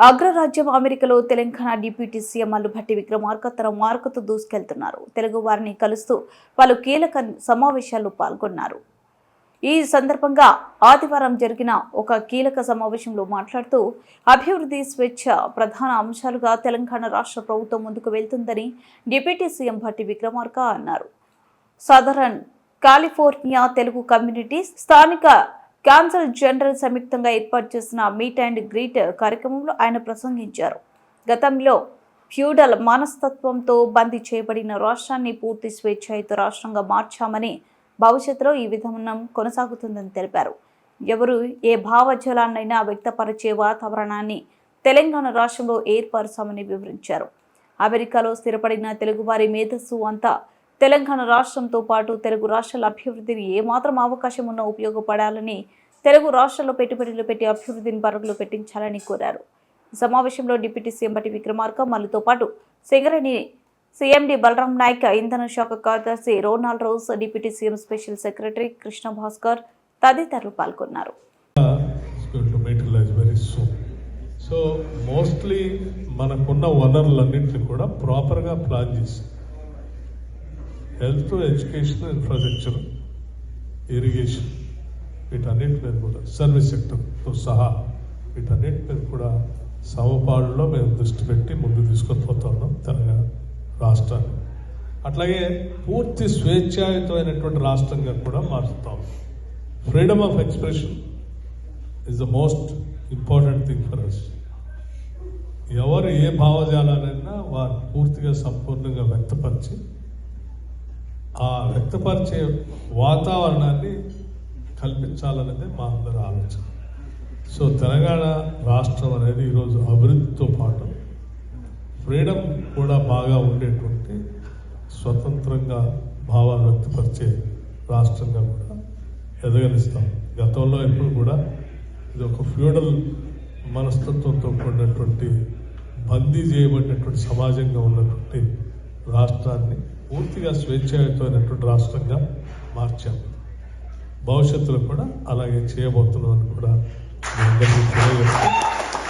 అగ్రరాజ్యం అమెరికాలో Telangana deputy CM అల్లుభట్టి విక్రమార్క తన మార్కతో దూసుకెళ్తున్నారు. తెలుగు వారిని కలుస్తూ పలు కీలక సమావేశాల్లో పాల్గొన్నారు. ఈ సందర్భంగా ఆదివారం జరిగిన ఒక కీలక సమావేశంలో మాట్లాడుతూ అభివృద్ధి స్వేచ్ఛ ప్రధాన అంశాలుగా తెలంగాణ రాష్ట్ర ప్రభుత్వం ముందుకు వెళ్తుందని డిప్యూటీ సీఎం భట్టి విక్రమార్క అన్నారు. సదరన్ కాలిఫోర్నియా తెలుగు కమ్యూనిటీ స్థానిక కాన్సల్ జనరల్ సంయుక్తంగా ఏర్పాటు చేసిన మీట్ అండ్ గ్రీట్ కార్యక్రమంలో ఆయన ప్రసంగించారు. గతంలో ఫ్యూడల్ మనస్తత్వంతో బందీ చేయబడిన రాష్ట్రాన్ని పూర్తి స్వేచ్ఛాయుత రాష్ట్రంగా మార్చామని భవిష్యత్తులో ఈ విధానం కొనసాగుతుందని తెలిపారు. ఎవరు ఏ భావజలాన్నైనా వ్యక్తపరిచే వాతావరణాన్ని తెలంగాణ రాష్ట్రంలో ఏర్పరచామని వివరించారు. అమెరికాలో స్థిరపడిన తెలుగువారి మేధస్సు అంతా తెలంగాణ రాష్ట్రంతో పాటు తెలుగు రాష్ట్రాల అభివృద్ధిని ఏమాత్రం అవకాశం ఉన్నా ఉపయోగపడాలని తెలుగు రాష్ట్రాల్లో పెట్టుబడులు పెట్టి అభివృద్ధిని పరుగులు పెట్టించాలని కోరారు. సమావేశంలో డిప్యూటీ సీఎం బట్టి విక్రమార్క మల్లుతో పాటు సింగరేణి సీఎండి బలరాం నాయక్ ఇంధన శాఖ కార్యదర్శి Ronald Rose deputy CM special secretary Krishna Bhaskar తదితరులు పాల్గొన్నారు. సో మోస్ట్లీ మనకున్న వనరులన్నింటినీ కూడా ప్రాపర్గా ప్లాన్ చేసి హెల్త్ ఎడ్యుకేషన్ ఇన్ఫ్రాస్ట్రక్చర్ ఇరిగేషన్ వీటన్నిటి మీద కూడా సర్వీస్ సెక్టర్తో సహా వీటన్నిటి మీద కూడా సమపాడులో మేము దృష్టి పెట్టి ముందు తీసుకొని పోతున్నాం తెలంగాణ రాష్ట్రాన్ని. అట్లాగే పూర్తి స్వేచ్ఛాయుతమైనటువంటి రాష్ట్రంగా కూడా మారుస్తాం freedom of expression is the most important thing for us ఎవరు ఏ భావజాలైనా వారు పూర్తిగా సంపూర్ణంగా వ్యక్తపరిచి ఆ వ్యక్తపరిచే వాతావరణాన్ని కల్పించాలనేది మా అందరి ఆలోచన. సో తెలంగాణ రాష్ట్రం అనేది ఈరోజు అభివృద్ధితో పాటు ఫ్రీడమ్ కూడా బాగా ఉండేటువంటి స్వతంత్రంగా భావాలు వ్యక్తపరిచే రాష్ట్రంగా కూడా ఎదగనిస్తాం. గతంలో ఎప్పుడు కూడా ఇది ఒక ఫ్యూడల్ మనస్తత్వంతో కూడినటువంటి బందీ చేయబడినటువంటి సమాజంగా ఉన్నటువంటి రాష్ట్రాన్ని పూర్తిగా స్వేచ్ఛాయుతమైనటువంటి రాష్ట్రంగా మార్చాము. భవిష్యత్తులో కూడా అలాగే చేయబోతున్నామని కూడా మీ అందరికీ తెలియజేస్తూ